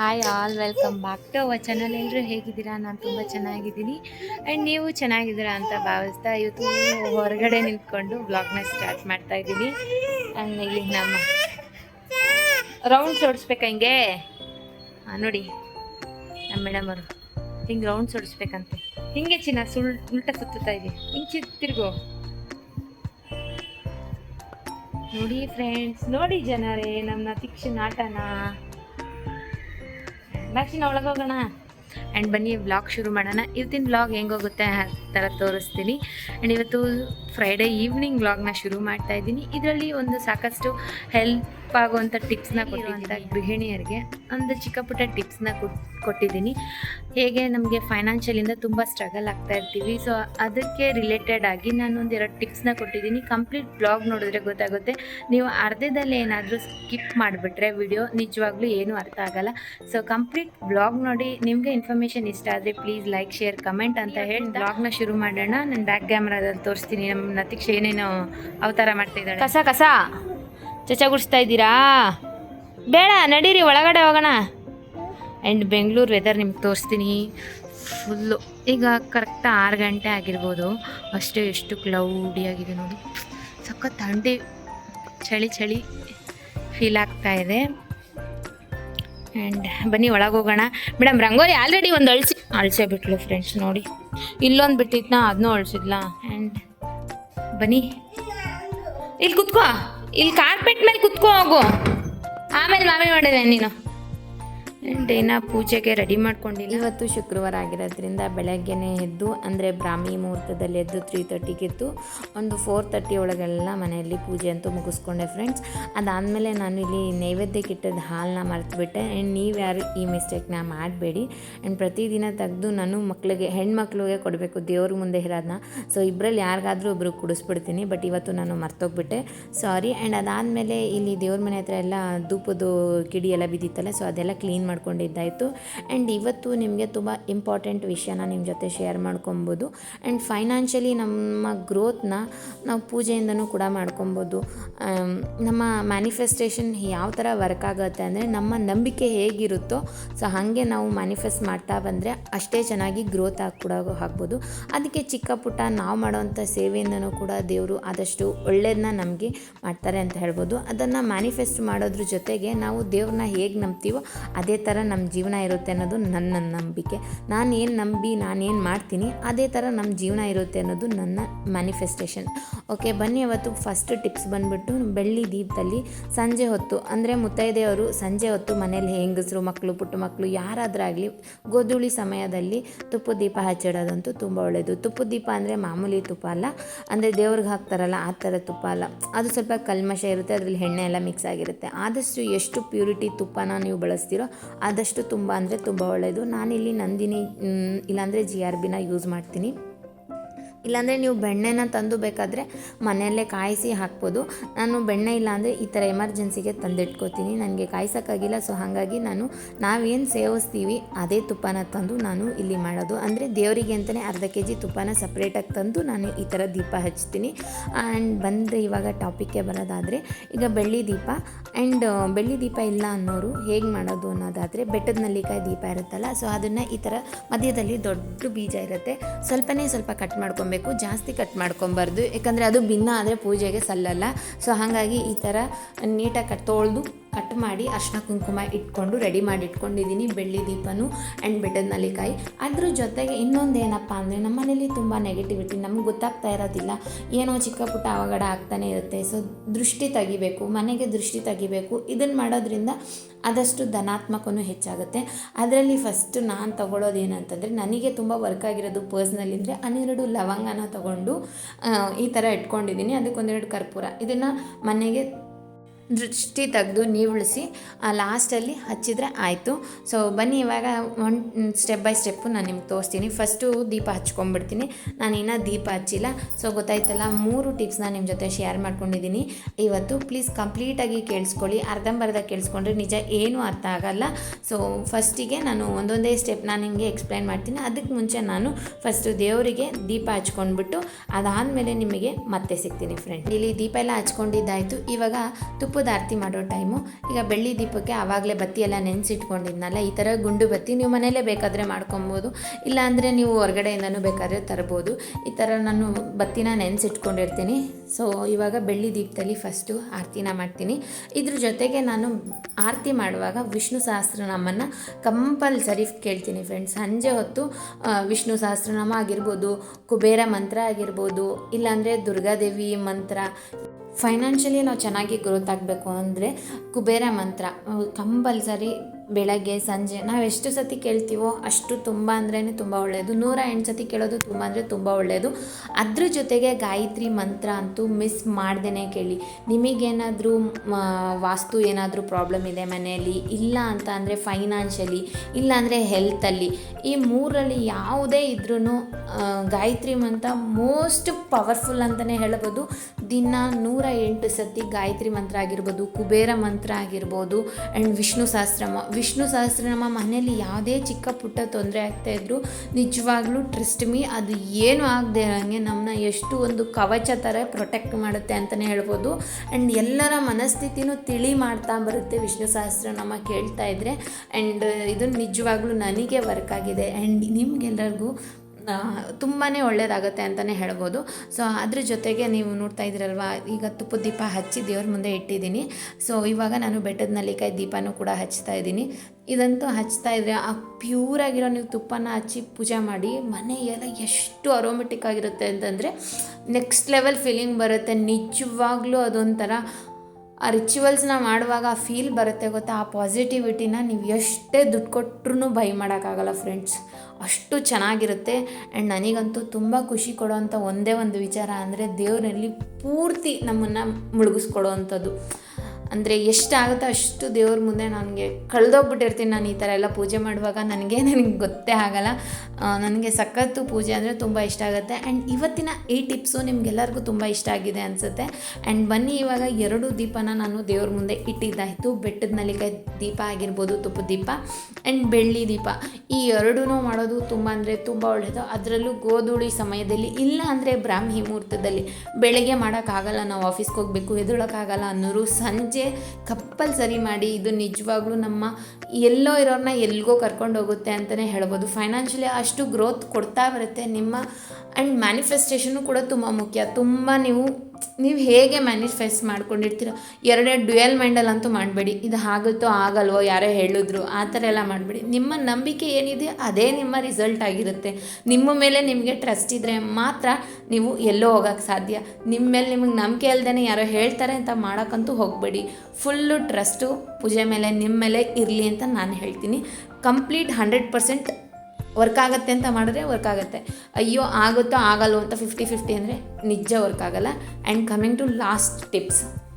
Hi all welcome back to our channel ಎಲ್ಲರೂ ಹೇಗಿದ್ದೀರಾ? ನಾನು ತುಂಬ ಚೆನ್ನಾಗಿದ್ದೀನಿ. ಆ್ಯಂಡ್ ನೀವು ಚೆನ್ನಾಗಿದ್ದೀರಾ ಅಂತ ಭಾವಿಸ್ತಾ ಇವತ್ತು ಹೊರಗಡೆ ನಿಂತ್ಕೊಂಡು ಬ್ಲಾಗ್ನ ಸ್ಟಾರ್ಟ್ ಮಾಡ್ತಾ ಇದ್ದೀನಿ. ಆ್ಯಂಡ್ ಇಲ್ಲಿ ನಮ್ಮ ರೌಂಡ್ಸ್ ಓಡಿಸ್ಬೇಕಾ ಹಿಂಗೆ? ಹಾಂ ನೋಡಿ. ನಮ್ಮ ಮೇಡಮ್ ಅವರು. ಹಿಂಗೆ ರೌಂಡ್ಸ್ ಓಡಿಸ್ಬೇಕಂತೆ ಹಿಂಗೆ ಚಿನ್ನ ಸುಳ್, ಉಲ್ಟ ಸುತ್ತುತ್ತಾ ಇದೆ ಹಿಂಗೆ ಚಿ, ತಿರ್ಗೋ. ನೋಡಿ ಫ್ರೆಂಡ್ಸ್ ನೋಡಿ ಜನರೇ ನಮ್ಮ ತಿಕ್ಷನ್ ಆಟನ ಬಾಚಿನ ಒಳಗೆ ಹೋಗೋಣ. ಆ್ಯಂಡ್ ಬನ್ನಿ ವ್ಲಾಗ್ ಶುರು ಮಾಡೋಣ. ಇವತ್ತಿನ ವ್ಲಾಗ್ ಹೆಂಗೋಗುತ್ತೆ ಆ ಥರ ತೋರಿಸ್ತೀನಿ. ಆ್ಯಂಡ್ ಇವತ್ತು ಫ್ರೈಡೇ ಈವ್ನಿಂಗ್ ವ್ಲಾಗ್ನ ಶುರು ಮಾಡ್ತಾ ಇದ್ದೀನಿ. ಇದರಲ್ಲಿ ಒಂದು ಸಾಕಷ್ಟು ಹೆಲ್ಪ್ ಆಗುವಂಥ ಟಿಪ್ಸ್ನ ಕೊಟ್ಟಿರುವಂಥ ಗೃಹಿಣಿಯರಿಗೆ. ಒಂದು ಚಿಕ್ಕ ಪುಟ್ಟ ಟಿಪ್ಸ್ನ ಕೊಟ್ಟಿದ್ದೀನಿ. ಹೇಗೆ ನಮಗೆ ಫೈನಾನ್ಷಿಯಲಿಂದ ತುಂಬ ಸ್ಟ್ರಗಲ್ ಆಗ್ತಾ ಇರ್ತೀವಿ. ಸೊ ಅದಕ್ಕೆ ರಿಲೇಟೆಡ್ ಆಗಿ ನಾನು ಎರಡು ಟಿಪ್ಸ್ನ ಕೊಟ್ಟಿದ್ದೀನಿ. ಕಂಪ್ಲೀಟ್ ಬ್ಲಾಗ್ ನೋಡಿದ್ರೆ ಗೊತ್ತಾಗುತ್ತೆ. ನೀವು ಅರ್ಧದಲ್ಲಿ ಏನಾದರೂ ಸ್ಕಿಪ್ ಮಾಡಿಬಿಟ್ರೆ ವಿಡಿಯೋ ನಿಜವಾಗ್ಲೂ ಏನೂ ಅರ್ಥ ಆಗಲ್ಲ. ಸೊ ಕಂಪ್ಲೀಟ್ ಬ್ಲಾಗ್ ನೋಡಿ. ನಿಮಗೆ ಇನ್ಫಾರ್ಮೇಷನ್ ಇಷ್ಟ ಆದರೆ ಪ್ಲೀಸ್ ಲೈಕ್ ಶೇರ್ ಕಮೆಂಟ್ ಅಂತ ಹೇಳಿ ಬ್ಲಾಗ್ನ ಶುರು ಮಾಡೋಣ. ನಾನು ಬ್ಯಾಕ್ ಕ್ಯಾಮ್ರಾದಲ್ಲಿ ತೋರಿಸ್ತೀನಿ. ನಮ್ಮ ನತೀಕ್ಷ ಏನೇನೋ ಅವತಾರ ಮಾಡ್ತಾ ಇದ್ದಾಳೆ. ಕಸ ಕಸ. ಚಚ ಗುಡಿಸ್ತಾ ಇದ್ದೀರಾ? ಬೇಡ ನಡೀರಿ ಒಳಗಡೆ ಹೋಗೋಣ. ಆ್ಯಂಡ್ ಬೆಂಗಳೂರು ವೆದರ್ ನಿಮ್ಗೆ ತೋರಿಸ್ತೀನಿ. ಫುಲ್ಲು ಈಗ ಕರೆಕ್ಟ್ ಆರು ಗಂಟೆ ಆಗಿರ್ಬೋದು. ಅಷ್ಟೇ ಎಷ್ಟು ಕ್ಲೌಡಿ ಆಗಿದೆ ನೋಡಿ. ಸಖತ್ ಥಂಡಿ ಚಳಿ ಚಳಿ ಫೀಲ್ ಆಗ್ತಾ ಇದೆ. ಆ್ಯಂಡ್ ಬನ್ನಿ ಒಳಗೆ ಹೋಗೋಣ. ಮೇಡಮ್ ರಂಗೋಲಿ ಆಲ್ರೆಡಿ ಒಂದು ಅಳಿಸಿ ಅಳಿಸೇ ಬಿಟ್ಲು ಫ್ರೆಂಡ್ಸ್ ನೋಡಿ. ಇಲ್ಲೊಂದು ಬಿಟ್ಟಿದ್ನ ಅದನ್ನೂ ಅಳಿಸಿದ್ಲ. ಆ್ಯಂಡ್ ಬನ್ನಿ. ಇಲ್ಲಿ ಕುತ್ಕೋ. ಇಲ್ಲಿ ಕಾರ್ಪೆಟ್ ಮೇಲೆ ಕುತ್ಕೋ ಹೋಗು. ಆಮೇಲೆ ಮಾಮೇಲೆ ಮಾಡಿದೆ ನೀನು. ಆ್ಯಂಡ್ ಪೂಜೆಗೆ ರೆಡಿ ಮಾಡ್ಕೊಂಡಿಲ್ಲ. ಇವತ್ತು ಶುಕ್ರವಾರ ಆಗಿರೋದ್ರಿಂದ ಬೆಳಗ್ಗೆನೇ ಎದ್ದು, ಅಂದರೆ ಬ್ರಾಹ್ಮಿ ಮುಹೂರ್ತದಲ್ಲಿ ಎದ್ದು ತ್ರೀ ತರ್ಟಿಗೆ ಎದ್ದು, ಒಂದು ಫೋರ್ ತರ್ಟಿ ಒಳಗೆಲ್ಲ ಮನೆಯಲ್ಲಿ ಪೂಜೆ ಅಂತೂ ಮುಗಿಸ್ಕೊಂಡೆ ಫ್ರೆಂಡ್ಸ್ ಅದಾದಮೇಲೆ ನಾನು ಇಲ್ಲಿ ನೈವೇದ್ಯಕ್ಕೆ ಇಟ್ಟಿದ್ದ ಹಾಲನ್ನ ಮರೆತುಬಿಟ್ಟೆ. ಆ್ಯಂಡ್ ನೀವು ಯಾರು ಈ ಮಿಸ್ಟೇಕ್ನ ಮಾಡಬೇಡಿ. ಆ್ಯಂಡ್ ಪ್ರತಿದಿನ ತೆಗೆದು ನಾನು ಮಕ್ಕಳಿಗೆ ಹೆಣ್ಮಕ್ಳಿಗೆ ಕೊಡಬೇಕು, ದೇವ್ರ ಮುಂದೆ ಇರೋದನ್ನ ಸೊ ಇಬ್ಬರಲ್ಲಿ ಯಾರಿಗಾದರೂ ಒಬ್ಬರು ಕುಡಿಸ್ಬಿಡ್ತೀನಿ ಬಟ್ ಇವತ್ತು ನಾನು ಮರ್ತೋಗ್ಬಿಟ್ಟೆ. ಸಾರಿ ಆ್ಯಂಡ್ ಅದಾದಮೇಲೆ ಇಲ್ಲಿ ದೇವ್ರ ಮನೆ ಹತ್ರ ಎಲ್ಲ ಧೂಪದ್ದು ಕಿಡಿ ಎಲ್ಲ ಬಿದ್ದಿತ್ತಲ್ಲ ಸೊ ಅದೆಲ್ಲ ಕ್ಲೀನ್ ಮಾಡ್ಕೊಂಡಿದ್ದಾಯಿತು ಆ್ಯಂಡ್ ಇವತ್ತು ನಿಮಗೆ ತುಂಬ ಇಂಪಾರ್ಟೆಂಟ್ ವಿಷಯನ ನಿಮ್ಮ ಜೊತೆ ಶೇರ್ ಮಾಡ್ಕೊಬೋದು. ಆ್ಯಂಡ್ ಫೈನಾನ್ಷಿಯಲಿ ನಮ್ಮ ಗ್ರೋತ್ನ ನಾವು ಪೂಜೆಯಿಂದನೂ ಕೂಡ ಮಾಡ್ಕೊಬೋದು. ನಮ್ಮ ಮ್ಯಾನಿಫೆಸ್ಟೇಷನ್ ಯಾವ ಥರ ವರ್ಕ್ ಆಗುತ್ತೆ ಅಂದರೆ ನಮ್ಮ ನಂಬಿಕೆ ಹೇಗಿರುತ್ತೋ ಸೊ ಹಾಗೆ ನಾವು ಮ್ಯಾನಿಫೆಸ್ಟ್ ಮಾಡ್ತಾ ಬಂದರೆ ಅಷ್ಟೇ ಚೆನ್ನಾಗಿ ಗ್ರೋತ್ ಆಗಿ ಕೂಡ ಆಗ್ಬೋದು ಅದಕ್ಕೆ ಚಿಕ್ಕ ಪುಟ್ಟ ನಾವು ಮಾಡೋವಂಥ ಸೇವೆಯಿಂದನೂ ಕೂಡ ದೇವರು ಆದಷ್ಟು ಒಳ್ಳೆಯದನ್ನ ನಮಗೆ ಮಾಡ್ತಾರೆ ಅಂತ ಹೇಳ್ಬೋದು. ಅದನ್ನು ಮ್ಯಾನಿಫೆಸ್ಟ್ ಮಾಡೋದ್ರ ಜೊತೆಗೆ ನಾವು ದೇವ್ರನ್ನ ಹೇಗೆ ನಂಬ್ತೀವೋ ಅದೇ ಥರ ನಮ್ಮ ಜೀವನ ಇರುತ್ತೆ ಅನ್ನೋದು ನನ್ನ ನಂಬಿಕೆ. ನಾನು ಏನು ನಂಬಿ, ನಾನೇನು ಮಾಡ್ತೀನಿ, ಅದೇ ಥರ ನಮ್ಮ ಜೀವನ ಇರುತ್ತೆ ಅನ್ನೋದು ನನ್ನ ಮ್ಯಾನಿಫೆಸ್ಟೇಷನ್ ಓಕೆ ಬನ್ನಿ ಅವತ್ತು ಫಸ್ಟ್ ಟಿಪ್ಸ್ ಬಂದುಬಿಟ್ಟು ಬೆಳ್ಳಿ ದೀಪದಲ್ಲಿ ಸಂಜೆ ಹೊತ್ತು, ಅಂದರೆ ಮುತ್ತೈದೆಯವರು ಸಂಜೆ ಹೊತ್ತು ಮನೇಲಿ ಹೆಂಗಸರು ಮಕ್ಕಳು ಪುಟ್ಟ ಮಕ್ಕಳು ಯಾರಾದರಾಗಲಿ ಗೋಧುಳಿ ಸಮಯದಲ್ಲಿ ತುಪ್ಪ ದೀಪ ಹಚ್ಚಿಡೋದಂತೂ ತುಂಬ ಒಳ್ಳೆಯದು ತುಪ್ಪ ದೀಪ ಅಂದರೆ ಮಾಮೂಲಿ ತುಪ್ಪ ಅಲ್ಲ, ಅಂದರೆ ದೇವ್ರಿಗೆ ಹಾಕ್ತಾರಲ್ಲ, ಆ ಥರ ತುಪ್ಪ ಅಲ್ಲ. ಅದು ಸ್ವಲ್ಪ ಕಲ್ಮಶ ಇರುತ್ತೆ, ಅದರಲ್ಲಿ ಎಣ್ಣೆ ಎಲ್ಲ ಮಿಕ್ಸ್ ಆಗಿರುತ್ತೆ. ಆದಷ್ಟು ಎಷ್ಟು ಪ್ಯೂರಿಟಿ ತುಪ್ಪನ ನೀವು ಬಳಸ್ತೀರೋ ಆದಷ್ಟು ತುಂಬ ಅಂದರೆ ತುಂಬ ಒಳ್ಳೆಯದು ನಾನಿಲ್ಲಿ ನಂದಿನಿ ಇಲ್ಲಾಂದರೆ ಜಿ ಆರ್ ಬಿನ ಯೂಸ್ ಮಾಡ್ತೀನಿ. ಇಲ್ಲಾಂದರೆ ನೀವು ಬೆಣ್ಣೆನ ತಂದು ಬೇಕಾದರೆ ಮನೆಯಲ್ಲೇ ಕಾಯಿಸಿ ಹಾಕ್ಬೋದು. ನಾನು ಬೆಣ್ಣೆ ಇಲ್ಲಾಂದರೆ ಈ ಥರ ಎಮರ್ಜೆನ್ಸಿಗೆ ತಂದಿಟ್ಕೋತೀನಿ. ನನಗೆ ಕಾಯಿಸೋಕ್ಕಾಗಿಲ್ಲ, ಸೊ ಹಾಗಾಗಿ ನಾನು, ನಾವೇನು ಸೇವಿಸ್ತೀವಿ, ಅದೇ ತುಪ್ಪನ ತಂದು ನಾನು ಇಲ್ಲಿ ಮಾಡೋದು. ಅಂದರೆ ದೇವರಿಗೆ ಅಂತಲೇ ಅರ್ಧ ಕೆ ಜಿ ತುಪ್ಪನ ಸಪ್ರೇಟಾಗಿ ತಂದು ನಾನು ಈ ಥರ ದೀಪ ಹಚ್ತೀನಿ. ಆ್ಯಂಡ್ ಬಂದರೆ ಇವಾಗ ಟಾಪಿಕ್ಗೆ ಬರೋದಾದರೆ, ಈಗ ಬೆಳ್ಳಿ ದೀಪ. ಆ್ಯಂಡ್ ಬೆಳ್ಳಿ ದೀಪ ಇಲ್ಲ ಅನ್ನೋರು ಹೇಗೆ ಮಾಡೋದು ಅನ್ನೋದಾದರೆ, ಬೆಟ್ಟದ ನಲ್ಲಿಕಾಯಿ ದೀಪ ಇರುತ್ತಲ್ಲ, ಸೊ ಅದನ್ನು ಈ ಥರ ಮಧ್ಯದಲ್ಲಿ ದೊಡ್ಡ ಬೀಜ ಇರುತ್ತೆ. ಸ್ವಲ್ಪನೇ ಸ್ವಲ್ಪ ಕಟ್ ಮಾಡ್ಕೊಬೇಕು. ಜಾಸ್ತಿ ಕಟ್ ಮಾಡ್ಕೊಬಾರ್ದು. ಯಾಕಂದರೆ ಅದು ಭಿನ್ನ ಆದರೆ ಪೂಜೆಗೆ ಸಲ್ಲಲ್ಲ. ಸೊ ಹಾಗಾಗಿ ಈ ಥರ ನೀಟಾಗಿ ಕಟ್ ತೊಳೆದು ಕಟ್ ಮಾಡಿ ಅರ್ಶಿನ ಕುಂಕುಮ ಇಟ್ಕೊಂಡು ರೆಡಿ ಮಾಡಿ ಇಟ್ಕೊಂಡಿದ್ದೀನಿ, ಬೆಳ್ಳಿ ದೀಪನು ಆ್ಯಂಡ್ ಬೆಟ್ಟದ ನಲಿಕಾಯಿ ಅದ್ರ ಜೊತೆಗೆ ಇನ್ನೊಂದು ಏನಪ್ಪ ಅಂದರೆ ನಮ್ಮ ಮನೇಲಿ ತುಂಬ ನೆಗೆಟಿವಿಟಿ ನಮ್ಗೆ ಗೊತ್ತಾಗ್ತಾ ಇರೋದಿಲ್ಲ. ಏನೋ ಚಿಕ್ಕ ಪುಟ್ಟ ಅವಘಡ ಆಗ್ತಾನೆ ಇರುತ್ತೆ. ಸೊ ದೃಷ್ಟಿ ತೆಗಿಬೇಕು, ಮನೆಗೆ ದೃಷ್ಟಿ ತೆಗಿಬೇಕು. ಇದನ್ನು ಮಾಡೋದ್ರಿಂದ ಆದಷ್ಟು ಧನಾತ್ಮಕವೂ ಹೆಚ್ಚಾಗುತ್ತೆ. ಅದರಲ್ಲಿ ಫಸ್ಟ್ ನಾನು ತಗೊಳ್ಳೋದು ಏನಂತಂದರೆ ನನಗೆ ತುಂಬ ವರ್ಕ್ ಆಗಿರೋದು ಪರ್ಸ್ನಲ್ ಅಂದರೆ ಹನ್ನೆರಡು ಲವಂಗನ ತೊಗೊಂಡು ಈ ಥರ ಇಟ್ಕೊಂಡಿದ್ದೀನಿ. ಅದಕ್ಕೊಂದೆರಡು ಕರ್ಪೂರ. ಇದನ್ನು ಮನೆಗೆ ದೃಷ್ಟಿ ತೆಗೆದು ನೀವುಳಿಸಿ ಲಾಸ್ಟಲ್ಲಿ ಹಚ್ಚಿದರೆ ಆಯಿತು. ಸೊ ಬನ್ನಿ ಇವಾಗ ಒನ್ ಸ್ಟೆಪ್ ಬೈ ಸ್ಟೆಪ್ಪು ನಾನು ನಿಮ್ಗೆ ತೋರಿಸ್ತೀನಿ. ಫಸ್ಟು ದೀಪ ಹಚ್ಕೊಂಡ್ಬಿಡ್ತೀನಿ. ನಾನು ಇನ್ನೂ ದೀಪ ಹಚ್ಚಿಲ್ಲ. ಸೊ ಗೊತ್ತಾಯ್ತಲ್ಲ, ಮೂರು ಟಿಪ್ಸ್ನ ನಿಮ್ಮ ಜೊತೆ ಶೇರ್ ಮಾಡ್ಕೊಂಡಿದ್ದೀನಿ. ಇವತ್ತು ಪ್ಲೀಸ್ ಕಂಪ್ಲೀಟಾಗಿ ಕೇಳಿಸ್ಕೊಳ್ಳಿ. ಅರ್ಧಂಬರ್ಧ ಕೇಳಿಸ್ಕೊಂಡ್ರೆ ನಿಜ ಏನೂ ಅರ್ಥ ಆಗಲ್ಲ. ಸೊ ಫಸ್ಟಿಗೆ ನಾನು ಒಂದೊಂದೇ ಸ್ಟೆಪ್ ನಾನು ನಿಮಗೆ ಎಕ್ಸ್ಪ್ಲೈನ್ ಮಾಡ್ತೀನಿ. ಅದಕ್ಕೆ ಮುಂಚೆ ನಾನು ಫಸ್ಟು ದೇವರಿಗೆ ದೀಪ ಹಚ್ಕೊಂಡ್ಬಿಟ್ಟು, ಅದಾದಮೇಲೆ ನಿಮಗೆ ಮತ್ತೆ ಸಿಗ್ತೀನಿ ಫ್ರೆಂಡ್ ಇಲ್ಲಿ ದೀಪ ಎಲ್ಲ ಹಚ್ಕೊಂಡಿದ್ದಾಯಿತು. ಇವಾಗ ತುಪ್ಪದ ತುಪ್ಪದ ಆರತಿ ಮಾಡೋ ಟೈಮು. ಈಗ ಬೆಳ್ಳಿ ದೀಪಕ್ಕೆ ಆವಾಗಲೇ ಬತ್ತಿ ಎಲ್ಲ ನೆನೆಸಿಟ್ಕೊಂಡಿದ್ನಲ್ಲ, ಈ ಥರ ಗುಂಡು ಬತ್ತಿ ನೀವು ಮನೆಯಲ್ಲೇ ಬೇಕಾದರೆ ಮಾಡ್ಕೊಬೋದು. ಇಲ್ಲಾಂದರೆ ನೀವು ಹೊರಗಡೆಯಿಂದನೂ ಬೇಕಾದರೆ ತರ್ಬೋದು. ಈ ಥರ ನಾನು ಬತ್ತಿನ ನೆನೆಸಿಟ್ಕೊಂಡಿರ್ತೀನಿ. ಸೊ ಇವಾಗ ಬೆಳ್ಳಿ ದೀಪದಲ್ಲಿ ಫಸ್ಟು ಆರತಿನ ಮಾಡ್ತೀನಿ. ಇದ್ರ ಜೊತೆಗೆ ನಾನು ಆರತಿ ಮಾಡುವಾಗ ವಿಷ್ಣು ಸಹಸ್ರನಾಮನ ಕಂಪಲ್ಸರಿ ಕೇಳ್ತೀನಿ ಫ್ರೆಂಡ್ಸ್ ಸಂಜೆ ಹೊತ್ತು ವಿಷ್ಣು ಸಹಸ್ರನಾಮ ಆಗಿರ್ಬೋದು, ಕುಬೇರ ಮಂತ್ರ ಆಗಿರ್ಬೋದು, ಇಲ್ಲಾಂದರೆ ದುರ್ಗಾದೇವಿ ಮಂತ್ರ. ಫೈನಾನ್ಷಿಯಲಿ ನಾವು ಚೆನ್ನಾಗಿ ಗ್ರೋತ್ ಆಗಬೇಕು ಅಂದರೆ ಕುಬೇರ ಮಂತ್ರ. ಕಂಪಲ್ಸರಿ ಬೆಳಗ್ಗೆ, ಸಂಜೆ ನಾವು ಎಷ್ಟು ಸತಿ ಕೇಳ್ತೀವೋ ಅಷ್ಟು ತುಂಬ ಅಂದ್ರೇ ತುಂಬ ಒಳ್ಳೆಯದು ನೂರ ಎಂಟು ಸತಿ ಕೇಳೋದು ತುಂಬ ಅಂದರೆ ತುಂಬ ಒಳ್ಳೆಯದು ಅದ್ರ ಜೊತೆಗೆ ಗಾಯತ್ರಿ ಮಂತ್ರ ಅಂತೂ ಮಿಸ್ ಮಾಡ್ದೇ ಕೇಳಿ. ನಿಮಗೇನಾದರೂ ವಾಸ್ತು ಏನಾದರೂ ಪ್ರಾಬ್ಲಮ್ ಇದೆ ಮನೆಯಲ್ಲಿ? ಇಲ್ಲ ಅಂತ ಅಂದರೆ ಫೈನಾನ್ಷಿಯಲಿ ಇಲ್ಲಾಂದರೆ ಹೆಲ್ತಲ್ಲಿ ಈ ಮೂರಲ್ಲಿ ಯಾವುದೇ ಇದ್ರೂ ಗಾಯತ್ರಿ ಮಂತ್ರ ಮೋಸ್ಟ್ ಪವರ್ಫುಲ್ ಅಂತಲೇ ಹೇಳ್ಬೋದು. ದಿನ ನೂರ ಎಂಟು ಸತಿ ಗಾಯತ್ರಿ ಮಂತ್ರ ಆಗಿರ್ಬೋದು, ಕುಬೇರ ಮಂತ್ರ ಆಗಿರ್ಬೋದು ಆ್ಯಂಡ್ ವಿಷ್ಣು ಸಹಸ್ರನಾಮ ವಿಷ್ಣು ಸಹಸ್ರನಾಮ ಮನೆಯಲ್ಲಿ ಯಾವುದೇ ಚಿಕ್ಕ ಪುಟ್ಟ ತೊಂದರೆ ಆಗ್ತಾಯಿದ್ರು ನಿಜವಾಗ್ಲೂ ಟ್ರಿಸ್ಟ್ ಮೀ ಅದು ಏನು ಆಗದೆ ಇರೋಂಗೆ ನಮ್ಮನ್ನ ಎಷ್ಟು ಒಂದು ಕವಚ ಥರ ಪ್ರೊಟೆಕ್ಟ್ ಮಾಡುತ್ತೆ ಅಂತಲೇ ಹೇಳ್ಬೋದು. ಆ್ಯಂಡ್ ಎಲ್ಲರ ಮನಸ್ಥಿತಿನೂ ತಿಳಿ ಮಾಡ್ತಾ ಬರುತ್ತೆ ವಿಷ್ಣು ಸಹಸ್ರನಾಮ ಕೇಳ್ತಾ ಇದ್ದರೆ ಆ್ಯಂಡ್ ಇದು ನಿಜವಾಗ್ಲೂ ನನಗೆ ವರ್ಕ್ ಆಗಿದೆ. ಆ್ಯಂಡ್ ನಿಮ್ಗೆಲ್ಲರಿಗೂ ತುಂಬಾ ಒಳ್ಳೆಯದಾಗುತ್ತೆ ಅಂತಲೇ ಹೇಳ್ಬೋದು. ಸೊ ಅದ್ರ ಜೊತೆಗೆ ನೀವು ನೋಡ್ತಾ ಇದ್ದೀರಲ್ವ, ಈಗ ತುಪ್ಪದ ದೀಪ ಹಚ್ಚಿ ದೇವ್ರ ಮುಂದೆ ಇಟ್ಟಿದ್ದೀನಿ. ಸೊ ಇವಾಗ ನಾನು ಬೆಟ್ಟದ ನಲ್ಲಿಕಾಯಿ ದೀಪನೂ ಕೂಡ ಹಚ್ತಾ ಇದ್ದೀನಿ. ಇದಂತೂ ಹಚ್ತಾ ಇದ್ರೆ ಆ ಪ್ಯೂರ್ ಆಗಿರೋ ನೀವು ತುಪ್ಪನ ಹಚ್ಚಿ ಪೂಜೆ ಮಾಡಿ ಮನೆ ಎಷ್ಟು ಅರೋಮೆಟಿಕ್ ಆಗಿರುತ್ತೆ ಅಂತಂದರೆ ನೆಕ್ಸ್ಟ್ ಲೆವೆಲ್ ಫೀಲಿಂಗ್ ಬರುತ್ತೆ. ನಿಜವಾಗ್ಲೂ ಅದೊಂಥರ ಆ ರಿಚುವಲ್ಸ್ನ ಮಾಡುವಾಗ ಆ ಫೀಲ್ ಬರುತ್ತೆ ಗೊತ್ತಾ? ಆ ಪಾಸಿಟಿವಿಟಿನ ನೀವು ಎಷ್ಟೇ ದುಡ್ಡು ಕೊಟ್ಟರು ಬೈ ಮಾಡೋಕ್ಕಾಗಲ್ಲ ಫ್ರೆಂಡ್ಸ್ ಅಷ್ಟು ಚೆನ್ನಾಗಿರುತ್ತೆ ಆ್ಯಂಡ್ ನನಗಂತೂ ತುಂಬ ಖುಷಿ ಕೊಡೋವಂಥ ಒಂದೇ ಒಂದು ವಿಚಾರ ಅಂದರೆ ದೇವರಲ್ಲಿ ಪೂರ್ತಿ ನಮ್ಮನ್ನು ಮುಳುಗಿಸ್ಕೊಡೋ ಅಂಥದ್ದು ಅಂದರೆ ಎಷ್ಟಾಗುತ್ತೋ ಅಷ್ಟು ದೇವ್ರ ಮುಂದೆ ನನಗೆ ಕಳೆದೋಗ್ಬಿಟ್ಟಿರ್ತೀನಿ ನಾನು ಈ ಥರ ಎಲ್ಲ ಪೂಜೆ ಮಾಡುವಾಗ. ನನಗೆ ನನಗೆ ಗೊತ್ತೇ ಆಗಲ್ಲ. ನನಗೆ ಸಖತ್ತು ಪೂಜೆ ಅಂದರೆ ತುಂಬ ಇಷ್ಟ ಆಗುತ್ತೆ. ಆ್ಯಂಡ್ ಇವತ್ತಿನ ಈ ಟಿಪ್ಸು ನಿಮ್ಗೆಲ್ಲರಿಗೂ ತುಂಬ ಇಷ್ಟ ಆಗಿದೆ ಅನಿಸುತ್ತೆ. ಆ್ಯಂಡ್ ಬನ್ನಿ ಇವಾಗ ಎರಡು ದೀಪನ ನಾನು ದೇವ್ರ ಮುಂದೆ ಇಟ್ಟಿದ್ದಾಯಿತು. ಬೆಟ್ಟದ ನಲಿಕಾಯಿ ದೀಪ ಆಗಿರ್ಬೋದು, ತುಪ್ಪ ದೀಪ. ಆ್ಯಂಡ್ ಬೆಳ್ಳಿ ದೀಪ. ಈ ಎರಡೂ ಮಾಡೋದು ತುಂಬ ಅಂದರೆ ತುಂಬ ಒಳ್ಳೆಯದು ಅದರಲ್ಲೂ ಗೋಧೂಳಿ ಸಮಯದಲ್ಲಿ ಇಲ್ಲ ಅಂದರೆ ಬ್ರಾಹ್ಮಿ ಮುಹೂರ್ತದಲ್ಲಿ ಬೆಳಗ್ಗೆ ಮಾಡೋಕ್ಕಾಗಲ್ಲ, ನಾವು ಆಫೀಸ್ಗೆ ಹೋಗಬೇಕು, ಎದುರೊಳಕ್ಕಾಗಲ್ಲ ಅನ್ನೋರು ಸಂಜೆ ಕಂಪಲ್ಸರಿ ಮಾಡಿ ಇದು ನಿಜವಾಗ್ಲೂ ನಮ್ಮ ಎಲ್ಲೋ ಇರೋರನ್ನ ಎಲ್ಲಿಗೋ ಕರ್ಕೊಂಡು ಹೋಗುತ್ತೆ ಅಂತಲೇ ಹೇಳ್ಬೋದು. ಫೈನಾನ್ಷಿಯಲಿ ಅಷ್ಟು ಗ್ರೋತ್ ಕೊಡ್ತಾ ಬರುತ್ತೆ. ನಿಮ್ಮ ಆ್ಯಂಡ್ ಮ್ಯಾನಿಫೆಸ್ಟೇಷನು ಕೂಡ ತುಂಬ ಮುಖ್ಯ. ತುಂಬ ನೀವು ನೀವು ಹೇಗೆ ಮ್ಯಾನಿಫೆಸ್ಟ್ ಮಾಡ್ಕೊಂಡಿರ್ತೀರೋ, ಎರಡೇ ಡ್ಯುಯಲ್ ಮೈಂಡಲ್ಲಿ ಅಂತೂ ಮಾಡಬೇಡಿ. ಇದು ಆಗುತ್ತೋ ಆಗಲ್ವೋ, ಯಾರೋ ಹೇಳಿದ್ರು, ಆ ಥರ ಎಲ್ಲ ಮಾಡಬೇಡಿ. ನಿಮ್ಮ ನಂಬಿಕೆ ಏನಿದೆ, ಅದೇ ನಿಮ್ಮ ರಿಸಲ್ಟ್ ಆಗಿರುತ್ತೆ. ನಿಮ್ಮ ಮೇಲೆ ನಿಮಗೆ ಟ್ರಸ್ಟ್ ಇದ್ದರೆ ಮಾತ್ರ ನೀವು ಎಲ್ಲೋ ಹೋಗೋಕ್ಕೆ ಸಾಧ್ಯ. ನಿಮ್ಮ ಮೇಲೆ ನಿಮಗೆ ನಂಬಿಕೆ ಇಲ್ದೇ ಯಾರೋ ಹೇಳ್ತಾರೆ ಅಂತ ಮಾಡೋಕ್ಕಂತೂ ಹೋಗಬೇಡಿ. ಫುಲ್ಲು ಟ್ರಸ್ಟು, ಪೂಜೆ ಮೇಲೆ, ನಿಮ್ಮ ಮೇಲೆ ಇರಲಿ ಅಂತ ನಾನು ಹೇಳ್ತೀನಿ. ಕಂಪ್ಲೀಟ್ ಹಂಡ್ರೆಡ್ ಪರ್ಸೆಂಟ್ ವರ್ಕ್ ಆಗುತ್ತೆ ಅಂತ ಮಾಡಿದ್ರೆ ವರ್ಕ್ ಆಗುತ್ತೆ. ಅಯ್ಯೋ, ಆಗುತ್ತೋ ಆಗಲ್ಲೋ ಅಂತ ಫಿಫ್ಟಿ ಫಿಫ್ಟಿ ಅಂದರೆ ನಿಜ ವರ್ಕ್ ಆಗಲ್ಲ. And coming to last tips.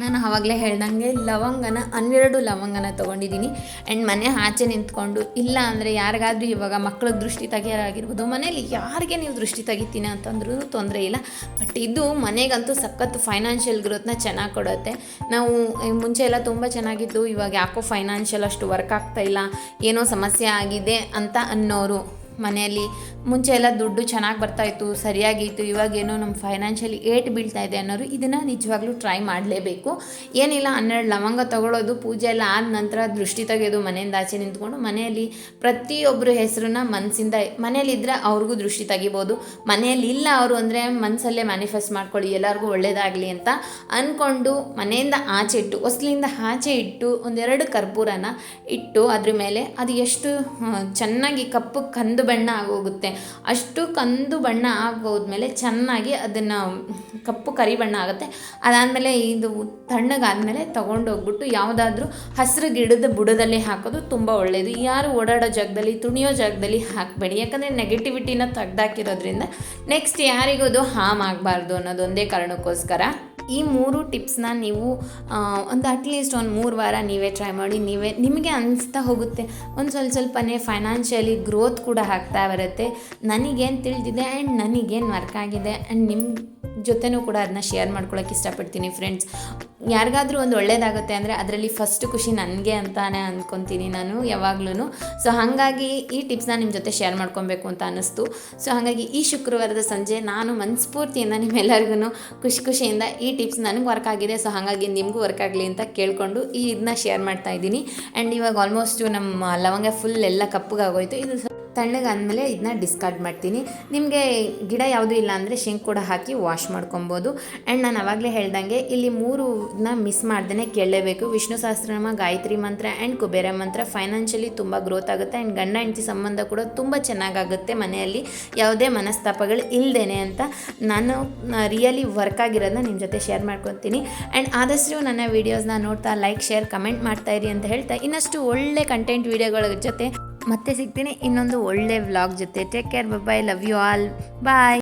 ನಾನು ಆವಾಗಲೇ ಹೇಳ್ದಂಗೆ ಲವಂಗನ, ಹನ್ನೆರಡು ಲವಂಗನ ತೊಗೊಂಡಿದ್ದೀನಿ. ಆ್ಯಂಡ್ ಮನೆ ಆಚೆ ನಿಂತ್ಕೊಂಡು, ಇಲ್ಲ ಅಂದರೆ ಯಾರಿಗಾದ್ರೂ ಇವಾಗ ಮಕ್ಕಳ ದೃಷ್ಟಿ ತೆಗಿಯೋರಾಗಿರ್ಬೋದು ಮನೇಲಿ ಯಾರಿಗೆ ನೀವು ದೃಷ್ಟಿ ತೆಗಿತೀನಿ ಅಂತಂದ್ರೂ ತೊಂದರೆ ಇಲ್ಲ. ಬಟ್ ಇದು ಮನೆಗಂತೂ ಸಖತ್ತು ಫೈನಾನ್ಷಿಯಲ್ ಗ್ರೋತ್ನ ಚೆನ್ನಾಗಿ ಕೊಡುತ್ತೆ. ನಾವು ಮುಂಚೆ ಎಲ್ಲ ತುಂಬ ಚೆನ್ನಾಗಿದ್ದು ಇವಾಗ ಯಾಕೋ ಫೈನಾನ್ಷಿಯಲ್ ಅಷ್ಟು ವರ್ಕ್ ಆಗ್ತಾ ಇಲ್ಲ, ಏನೋ ಸಮಸ್ಯೆ ಆಗಿದೆ ಅಂತ ಅನ್ನೋರು ಮನೆಯಲ್ಲಿ ಮುಂಚೆ ಎಲ್ಲ ದುಡ್ಡು ಚೆನ್ನಾಗಿ ಬರ್ತಾಯಿತ್ತು ಸರಿಯಾಗಿತ್ತು ಇವಾಗೇನೋ ನಮ್ಮ ಫೈನಾನ್ಷಿಯಲಿ ಏಟ್ ಬೀಳ್ತಾ ಇದೆ ಅನ್ನೋರು ಇದನ್ನು ನಿಜವಾಗ್ಲೂ ಟ್ರೈ ಮಾಡಲೇಬೇಕು. ಏನಿಲ್ಲ, ಹನ್ನೆರಡು ಲವಂಗ ತಗೊಳ್ಳೋದು ಪೂಜೆ ಎಲ್ಲ ಆದ ನಂತರ ದೃಷ್ಟಿ ತೆಗೆಯೋದು ಮನೆಯಿಂದ ಆಚೆ ನಿಂತ್ಕೊಂಡು ಮನೆಯಲ್ಲಿ ಪ್ರತಿಯೊಬ್ಬರ ಹೆಸರನ್ನ ಮನಸ್ಸಿಂದ ಮನೇಲಿದ್ದರೆ ಅವ್ರಿಗೂ ದೃಷ್ಟಿ ತೆಗಿಬೋದು. ಮನೆಯಲ್ಲಿ ಇಲ್ಲ ಅವರು ಅಂದರೆ ಮನಸ್ಸಲ್ಲೇ ಮ್ಯಾನಿಫೆಸ್ಟ್ ಮಾಡ್ಕೊಳ್ಳಿ, ಎಲ್ಲರಿಗೂ ಒಳ್ಳೆಯದಾಗಲಿ ಅಂತ ಅಂದ್ಕೊಂಡು ಮನೆಯಿಂದ ಆಚೆ ಇಟ್ಟು, ಹೊಸ್ಲಿಂದ ಆಚೆ ಇಟ್ಟು ಒಂದೆರಡು ಕರ್ಪೂರನ ಇಟ್ಟು ಅದ್ರ ಮೇಲೆ ಅದು ಎಷ್ಟು ಚೆನ್ನಾಗಿ ಕಪ್ಪು ಕಂದು ಬಣ್ಣ ಆಗೋಗುತ್ತೆ. ಅಷ್ಟು ಕಂದು ಬಣ್ಣ ಆಗೋದ್ಮೇಲೆ ಚೆನ್ನಾಗಿ ಅದನ್ನು ಕಪ್ಪು ಕರಿ ಬಣ್ಣ ಆಗುತ್ತೆ. ಅದಾದಮೇಲೆ ಇದು ತಣ್ಣಗಾದಮೇಲೆ ತೊಗೊಂಡೋಗ್ಬಿಟ್ಟು ಯಾವುದಾದ್ರೂ ಹಸಿರು ಗಿಡದ ಬುಡದಲ್ಲಿ ಹಾಕೋದು ತುಂಬ ಒಳ್ಳೆಯದು ಯಾರು ಓಡಾಡೋ ಜಾಗದಲ್ಲಿ, ತುಣಿಯೋ ಜಾಗದಲ್ಲಿ ಹಾಕಬೇಡಿ. ಯಾಕಂದರೆ ನೆಗೆಟಿವಿಟಿನ ತೆಗ್ದಾಕಿರೋದ್ರಿಂದ ನೆಕ್ಸ್ಟ್ ಯಾರಿಗೂ ಅದು ಹಾಮ್ ಆಗಬಾರ್ದು ಅನ್ನೋದೊಂದೇ ಕಾರಣಕ್ಕೋಸ್ಕರ. ಈ ಮೂರು ಟಿಪ್ಸ್ನ ನೀವು ಒಂದು ಅಟ್ಲೀಸ್ಟ್ ಒಂದು ಮೂರು ವಾರ ನೀವೇ ಟ್ರೈ ಮಾಡಿ, ನೀವೇ, ನಿಮಗೆ ಅನಿಸ್ತಾ ಹೋಗುತ್ತೆ. ಒಂದು ಸ್ವಲ್ಪ ಸ್ವಲ್ಪನೇ ಫೈನಾನ್ಷಿಯಲಿ ಗ್ರೋತ್ ಕೂಡ ಆಗ್ತಾ ಬರುತ್ತೆ. ನನಗೇನು ತಿಳಿದಿದೆ ಆ್ಯಂಡ್ ನನಗೇನು ವರ್ಕ್ ಆಗಿದೆ ಆ್ಯಂಡ್ ನಿಮ್ಮ ಜೊತೆನೂ ಕೂಡ ಅದನ್ನ ಶೇರ್ ಮಾಡ್ಕೊಳ್ಳೋಕೆ ಇಷ್ಟಪಡ್ತೀನಿ ಫ್ರೆಂಡ್ಸ್ ಯಾರಿಗಾದ್ರೂ ಒಂದು ಒಳ್ಳೇದಾಗುತ್ತೆ ಅಂದರೆ ಅದರಲ್ಲಿ ಫಸ್ಟ್ ಖುಷಿ ನನಗೆ ಅಂತಾನೆ ಅಂದ್ಕೊತೀನಿ ನಾನು ಯಾವಾಗ್ಲೂ ಸೊ ಹಾಗಾಗಿ ಈ ಟಿಪ್ಸ್ನ ನಿಮ್ಮ ಜೊತೆ ಶೇರ್ ಮಾಡ್ಕೊಬೇಕು ಅಂತ ಅನ್ನಿಸ್ತು. ಸೊ ಹಾಗಾಗಿ ಈ ಶುಕ್ರವಾರದ ಸಂಜೆ ನಾನು ಮನಸ್ಫೂರ್ತಿಯಿಂದ ನಿಮ್ಮೆಲ್ಲರಿಗೂ ಖುಷಿ ಖುಷಿಯಿಂದ ಈ ಟಿಪ್ಸ್ ನನಗೆ ವರ್ಕ್ ಆಗಿದೆ ಸೊ ಹಾಗಾಗಿ ನಿಮಗೂ ವರ್ಕ್ ಆಗಲಿ ಅಂತ ಕೇಳಿಕೊಂಡು ಈ ಇದನ್ನ ಶೇರ್ ಮಾಡ್ತಾ ಇದ್ದೀನಿ. ಆ್ಯಂಡ್ ಇವಾಗ ಆಲ್ಮೋಸ್ಟ್ ನಮ್ಮ ಲವಂಗ ಫುಲ್ ಎಲ್ಲ ಕಪ್ಪಗಾಗೋಯ್ತು. ಇದು ಸ್ವಲ್ಪ ಆದಮೇಲೆ ಇದನ್ನ ಡಿಸ್ಕಾರ್ಡ್ ಮಾಡ್ತೀನಿ. ನಿಮಗೆ ಗಿಡ ಯಾವುದು ಇಲ್ಲ ಅಂದರೆ ಶೇಂಗ್ ಕೂಡ ಹಾಕಿ ವಾಶ್ ಮಾಡ್ಕೊಬೋದು. ಆ್ಯಂಡ್ ನಾನು ಅವಾಗಲೇ ಹೇಳ್ದಂಗೆ ಇಲ್ಲಿ ಮೂರು ಇದನ್ನ ಮಿಸ್ ಮಾಡ್ದೇ ಕೇಳಲೇಬೇಕು. ವಿಷ್ಣು ಸಹಸ್ರನಾಮ, ಗಾಯತ್ರಿ ಮಂತ್ರ ಆ್ಯಂಡ್ ಕುಬೇರ ಮಂತ್ರ ಫೈನಾನ್ಷಿಯಲಿ ತುಂಬ ಗ್ರೋತ್ ಆಗುತ್ತೆ. ಆ್ಯಂಡ್ ಗಂಡ, ಹೆಂಡತಿ ಸಂಬಂಧ ಕೂಡ ತುಂಬ ಚೆನ್ನಾಗಾಗುತ್ತೆ ಮನೆಯಲ್ಲಿ. ಯಾವುದೇ ಮನಸ್ತಾಪಗಳು ಇಲ್ಲದೇನೆ ಅಂತ ನಾನು ರಿಯಲಿ ವರ್ಕ್ ಆಗಿರೋದನ್ನ ನಿಮ್ಮ ಜೊತೆ ಶೇರ್ ಮಾಡ್ಕೊತೀನಿ. ಆ್ಯಂಡ್ ಆದಷ್ಟು ನನ್ನ ವೀಡಿಯೋಸ್ನ ನೋಡ್ತಾ ಲೈಕ್ ಶೇರ್ ಕಮೆಂಟ್ ಮಾಡ್ತಾ ಇರಿ ಅಂತ ಹೇಳ್ತಾ ಇನ್ನಷ್ಟು ಒಳ್ಳೆ ಕಂಟೆಂಟ್ ವೀಡಿಯೋಗಳ ಜೊತೆ ಮತ್ತೆ ಸಿಗ್ತೀನಿ ಇನ್ನೊಂದು ಒಳ್ಳೆ ವ್ಲಾಗ್ ಜೊತೆ. Take care bye love you all bye